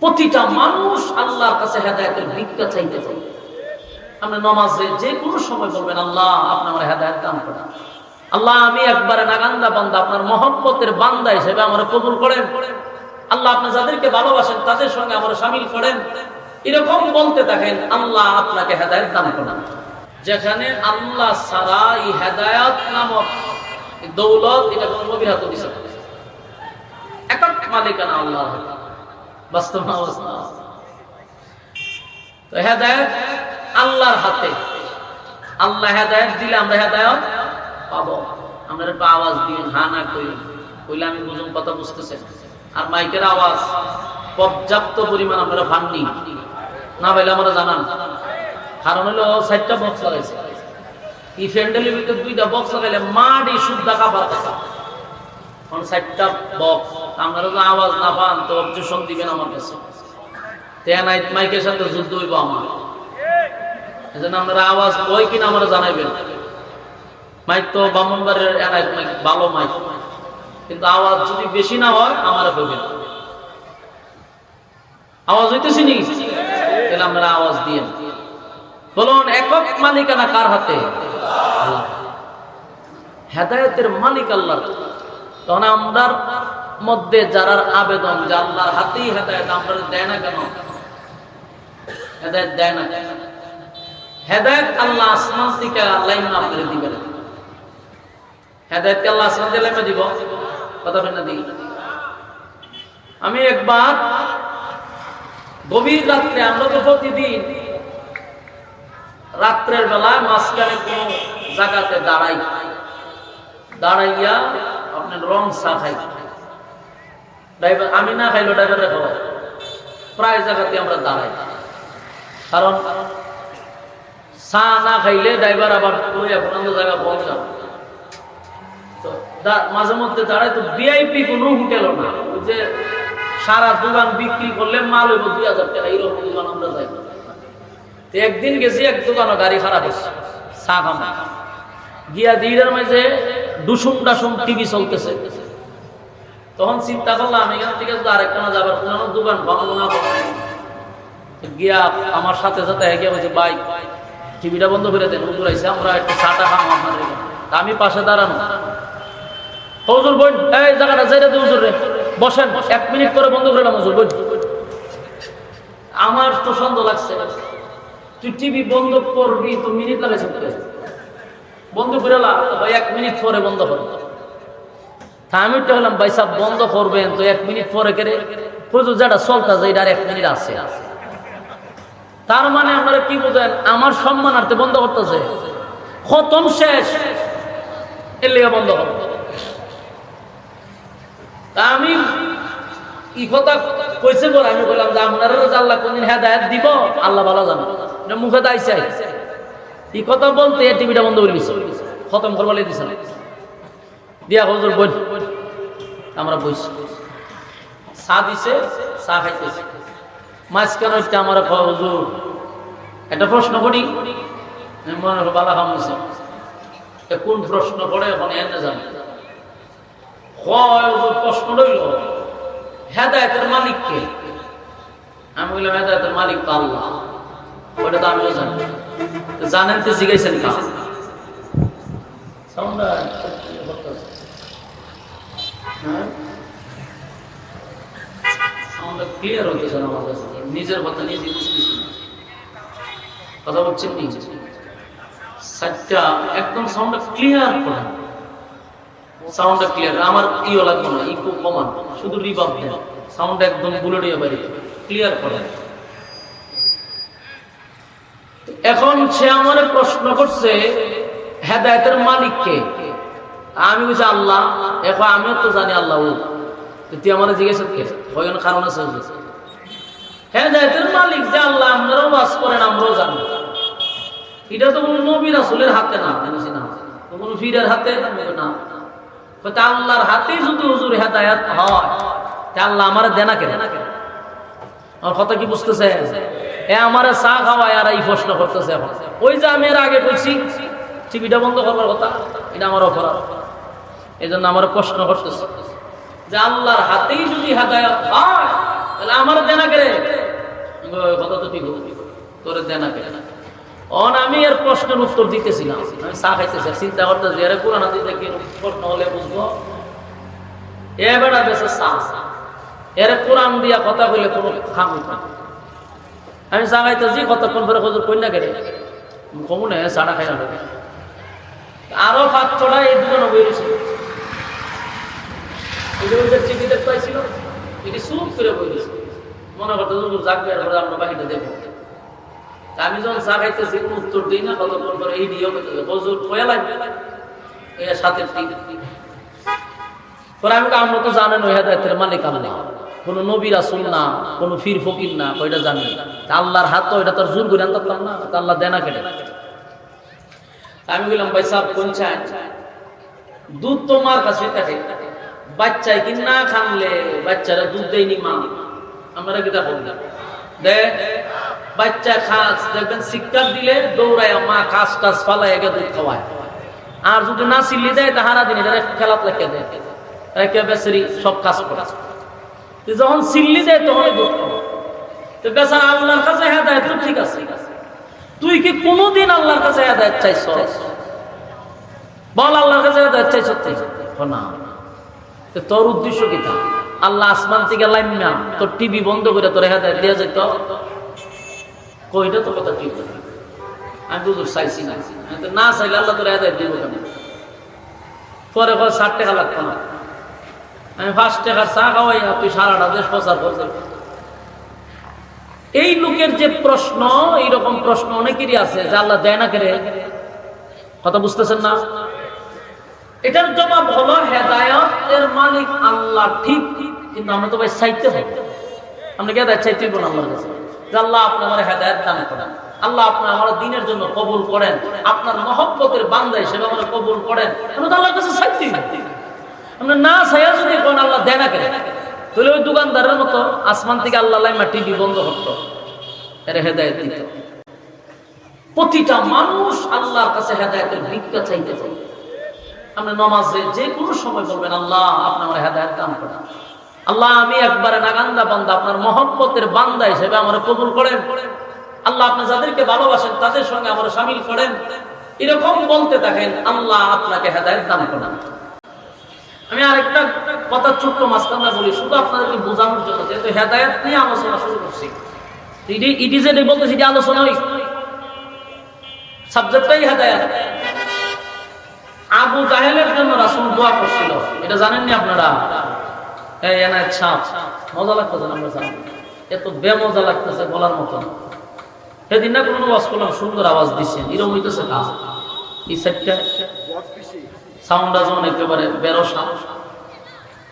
প্রতিটা মানুষ আল্লাহর কাছে হেদায়তের ভিক্ষা চাইতে চাই আপনি নমাজে যে কোনো সময় বলবেন, আল্লাহ, আপনি আমার হেদায়ত দান করেন। আল্লাহ, আমি একবারে নাগান্দা বান্দা, আপনার মহব্বতের বান্দা হিসেবে আমার কবুল করেন। আল্লাহ, আপনি যাদেরকে ভালোবাসেন, তাদের সঙ্গে আমার সামিল করেন। এরকম বলতে থাকেন, আল্লাহ, আপনাকে হেদায়ত দান করেন। যেখানে আল্লাহ সারা এই হেদায়ত নামক দৌলত এটা কোনো নবীর দিছে একক মালিকানা আল্লাহ বাস্তব অবস্থা তো হেদায়ত আল্লাহর হাতে। আল্লাহ হেদায়ত দিলে আমরা হেদায়ত পাবো। আমরা একটু আওয়াজ দিন হা না করি। কইলে আমি বুঝুন কথা বুঝতেছেন। আর মাইকের আওয়াজ, পর্যাপ্ত পরিমাণ আপনারা পাননি না পাইলে আমরা জানান। কারণ হলো চারটা বক্স লাগাইছে। ভিতরে দুইটা বক্স লাগাইলে মাটি শুদ্ধ খাবার কথা কারণ বক্স আপনারা তো আওয়াজ না পান, তো অবজেকশন দিবেন আমার কাছে। মাইকের সাথে যুদ্ধ হইব আমার। আপনারা আওয়াজ ওই কিনা আমরা জানাইবেন। মাইক তো বামনবাড়ির এনাই মাইক ভালো মাইক। কিন্তু আওয়াজ যদি বেশি না হয়, আমার কইবেন। আওয়াজ হইতেছি নি? তাহলে আপনারা আওয়াজ দিয়ে বলুন, একক মালিকানা কার হাতে? হেদায়তের মালিক আল্লাহ তখন আমরার মধ্যে যারার আবেদন যে আল্লাহর হাতেই হেদায়ত আমরা দেয় না কেন? হেদায়ত দেয় না। হেদায়ত আল্লাহ আসমান থেকে লাইন আপনাকে দিবেন। আল্লাহ আসমান দিব? কথা ফেনা দিই আমি একবার গভীর রাত্রে, আমরা তো প্রতিদিন রাত্রের বেলায় মাঝখানে কোন জায়গাতে দাঁড়াই। দাঁড়াইয়া খাই। ড্রাইভার, আমি না খাইলো ড্রাইভারে খাওয়াই প্রায় জায়গাতে আমরা দাঁড়াই। কারণ চা না খাইলে ড্রাইভার আবার ওই আপনার জায়গা পৌঁছান তো মাঝে মধ্যে দাঁড়ায়, তো ভিআইপি কোনো হোটেল না। ওই যে সারা দোকান বিক্রি করলে মাল হইব দুই হাজার টাকা, এইরকম দোকান আমরা যাই। তো একদিন গেছি, এক দোকানও গাড়ি খারাপ হচ্ছে চা খামা। গিয়া দিনের মাঝে ডুসুম ডাসুম টিভি চলতেছে। তখন চিন্তা করলাম, এখান থেকে আরেকটা না যাবার কোনো দোকান ভাঙবো না গিয়া আমার সাথে সাথে গিয়া বলছে বাইক টিভিটা বন্ধ করে দেন, হুজুর আইসে আমরা একটু চাটা খাম আপনার আমি পাশে দাঁড়ানো। হুজুর বোন এই জায়গাটা যাইতে দে হুজুর রে, বসেন, এক মিনিট করে বন্ধ করে হুজুর বোন আমার তো সন্দেহ লাগছে, তুই টিভি বন্ধ করবি, তো মিনিট লাগাইছে বন্ধ করে ভাই এক মিনিট পরে বন্ধ করো তা আমি তো হলাম, ভাই সাহেব, বন্ধ করবেন, তো এক মিনিট পরে করে প্রচুর যেটা চলতেছে এটা এক মিনিট আছে। তার মানে আপনারা কি বোঝেন, আমার সম্মানার্থে বন্ধ করতেছে। খতম শেষ, এর লেগে বন্ধ করো তা আমি ই কথা কইছে বলে আমি বললাম যে আপনারা আল্লাহ কোনদিন হেদায়ত দিব, আল্লাহ ভালো জানে। মুখে দাইছে এই কথা বলতে টিভিটা বন্ধ করে দিছে। খতম করবার লেগে দিছে দিয়া হজুর বই। আমরা বইছি। চা দিছে, চা খাইতেছে। মাঝখানে হচ্ছে আমার হুজুর, একটা প্রশ্ন করি। মনে বালা খামছে কোন প্রশ্ন করে এখন এনে জানি। প্রশ্ন রইল, হেদায়তের মালিক কে? আমি বললাম, হেদায়তের মালিক তো আল্লাহ। ওটা তো আমিও জানি। জানেন তো জিজ্ঞাসেন সাউন্ড ক্লিয়ার না আমার কাছে। নিজের কথা নিজে বুঝতেছি না। কথা বলছেন সাতটা একদম ক্লিয়ার করেন। সাউন্ডটা ক্লিয়ার আমার ইও লাগবে না ইকো কমান। শুধু রিভাব দেন। সাউন্ড একদম বুলেটিয়ে বাইরে। ক্লিয়ার করেন। এখন সে আমার প্রশ্ন করছে, হেদায়তের মালিক কে? আমি বলছি, আল্লাহ। এখন আমিও তো জানি আল্লাহ তুই আমার জিজ্ঞেস কারণ আছে। হেদায়তের মালিক যে আল্লাহ আপনারাও বাস করেন, আমরাও জানি। এটা তো কোনো নবী রাসূলের হাতে না জানিস না। কোনো ফিরের হাতে না আল্লাহর হাতেই যদি হুজুর হেদায়াত হয়, তা আল্লাহ আমার দেনা কেন? আমার কথা কি বুঝতেছে এ আমার চা খাওয়ায় আর এই প্রশ্ন করতেছে এখন। ওই যে আমি এর আগে বলছি টিভিটা বন্ধ করবার কথা, এটা আমার অপরাধ। এই জন্য আমার প্রশ্ন করতেছে যে আল্লাহর হাতেই যদি হেদায়াত হয়, তাহলে আমার দেনা কেড়ে কথা তো ঠিক তোর দেনা কেড়ে অন আমি এর প্রশ্নের উত্তর দিতেছিলাম। আমি চা খাইতেছি চিন্তা করতেছি, এর কোরআন দিতে কি প্রশ্ন হলে বুঝব? এ বেড়া বেশি চা। এর কোরআন দিয়া কথা বলে কোনো খাম। আমি চা খাইতেছি কতক্ষণ পরে কত কন্যা কেড়ে কমুনে চাটা খাই না আরও পাঁচ ছড়া এই দুজন করে বইছে মনে আমরা দেখব। আমি যখন চা খাইতেছি উত্তর দিই না কতক্ষণ পরে এই করতেছে হজুর কয়া লাগবে? সাথে পরে আমি কই, আমরা তো জানেন ওই হেদায়তের মালিক আল্লাহ কোন নবী রাসুল না, কোন ফির ফকির না ওইটা জানি? তা আল্লাহর হাত তো ওইটা তোর জোর করে আনতাম না, তা আল্লাহ দেনা কেটে আমি বললাম, ভাই সাহেব, কোন চায় দুধ তোমার কাছে থাকে। বাচ্চায় কি না খানলে বাচ্চারা দুধ দেয়নি মা? আমরা কি তা বললাম? দেখ, বাচ্চা খাস, দেখবেন শিক্ষা দিলে দৌড়ায় মা কাজ টাজ ফালাই একে দুধ খাওয়ায়। আর যদি না সিল্লি দেয়, তা হারা দিন এটা খেলাত লেখে দেয়। একে বেচারি সব কাজ করে। তো যখন সিল্লি দেয় তখনই দুধ তো আল্লাহর কাছে হেদায়ত তো ঠিক আছে। তুই কি কোনোদিন আল্লাহর কাছে হেদায়ত চাইছ? বল আল্লাহর কাছে হেদায়ত চাইছ না। তোর উদ্দেশ্য কি তা? আল্লাহ আসমান থেকে লাইমা তোর টিভি বন্ধ করে তোর হেদায়ত দেওয়া যেত কইটা তো কথা ঠিক। আমি বুঝুর চাইছি না। না চাইলে আল্লাহ তোর হেদায়ত দিব পরে কয় ষাট টাকা লাগতো না। আমি পাঁচ টাকার চা খাওয়াই তুই সারাটা দেশ প্রচার করতে এই লোকের যে প্রশ্ন, এইরকম প্রশ্ন অনেকেরই আছে, যে আল্লাহ দেয় না কেড়ে। কথা বুঝতেছেন না? এটার জবাব হলো হেদায়তের মালিক আল্লাহ ঠিক, কিন্তু আমরা তো ভাই চাইতে হবে। আমরা কি হেদায়ত চাইতে হইব না আল্লাহর কাছে? যে আল্লাহ আপনি আমার হেদায়ত দান করেন। আল্লাহ আপনি আমার দিনের জন্য কবুল করেন। আপনার মহব্বতের বান্দা হিসেবে আমরা কবুল করেন। আমরা তো আল্লাহর কাছে চাইতে হইব। না চাইয়া যদি কোন আল্লাহ দেয় না কেন? তাহলে ওই দোকানদারের মতো আসমান থেকে আল্লাহ লাইমা টিভি বন্ধ করতো। এর হেদায়ত দিত। প্রতিটা মানুষ আল্লাহর কাছে হেদায়তের ভিক্ষা চাইতে চাই আপনি নমাজে যে কোনো সময় বলবেন, আল্লাহ, আপনি আমার হেদায়ত দান করেন। আল্লাহ, আমি একবারে নাগান্দা বান্দা, আপনার মহব্বতের বান্দা হিসেবে আমার কবুল করেন। আল্লাহ, আপনি যাদেরকে ভালোবাসেন, তাদের সঙ্গে আমার সামিল করেন। এরকম বলতে থাকেন, আল্লাহ, আপনাকে হেদায়ত দান করেন। আমি আরেকটা কথা ছোট্ট মাঝখানে বলি, শুধু আপনাদেরকে বোঝানোর জন্য, যেহেতু হেদায়ত নিয়ে আলোচনা শুরু করছি। ইডি যেটা বলতেছি সাবজেক্টটাই হেদায়ত। জন্য করছিল। এটা আপনারা? মজা বেমজা লাগতেছে বলার মতো সেদিন না কোনো সুন্দর আওয়াজ দিচ্ছেন। এরকম হইতেছে সাউন্ডটা একেবারে বেরো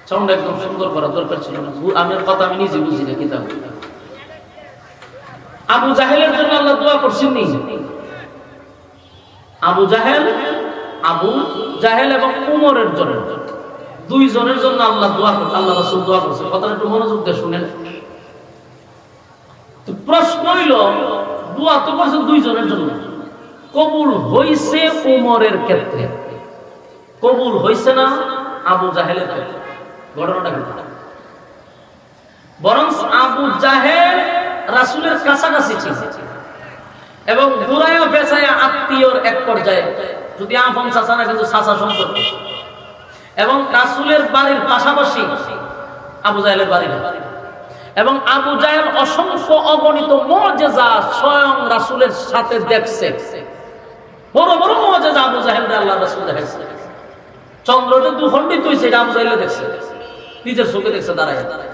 সাউন্ড একদম সুন্দর করা দরকার ছিল না। কথা আমি নিজে বুঝি না, কিতাব। আবু জাহেলের জন্য আল্লাহ দোয়া করছেন আবু জাহেল আবু জাহেল এবং উমরের জন্য। দুইজনের জন্য আল্লাহ দোয়া করছে আল্লাহ দোয়া করছে কথাটা একটু মনোযোগ দিয়ে শুনেন। তো প্রশ্ন হইল, দোয়া তো করছে দুইজনের জন্য। কবুল হইছে উমরের ক্ষেত্রে? কবুল হয়েছে না, আবু জাহেলের ঘটনাটা কি বরং আবু জাহেল রাসূলের কাছাকাছি ছিল এবং ঘুরায়া পেঁচায়া আত্মীয়র এক পর্যায়ে, যদি আপন চাচা না, কিন্তু চাচা সম্পর্ক। এবং রাসূলের বাড়ির পাশাপাশি আবু জাহেলের বাড়ি এবং আবু জাহেল অসংখ্য অগণিত মজেজা স্বয়ং রাসুলের সাথে দেখছে। বড় বড় মজেজা আবু জাহেল আল্লাহ রাসুল দেখাইছে। চন্দ্রটা দুখণ্ডিত হয়েছে এটা আবু চাইলে দেখছে। নিজের চোখে দেখছে দাঁড়ায়।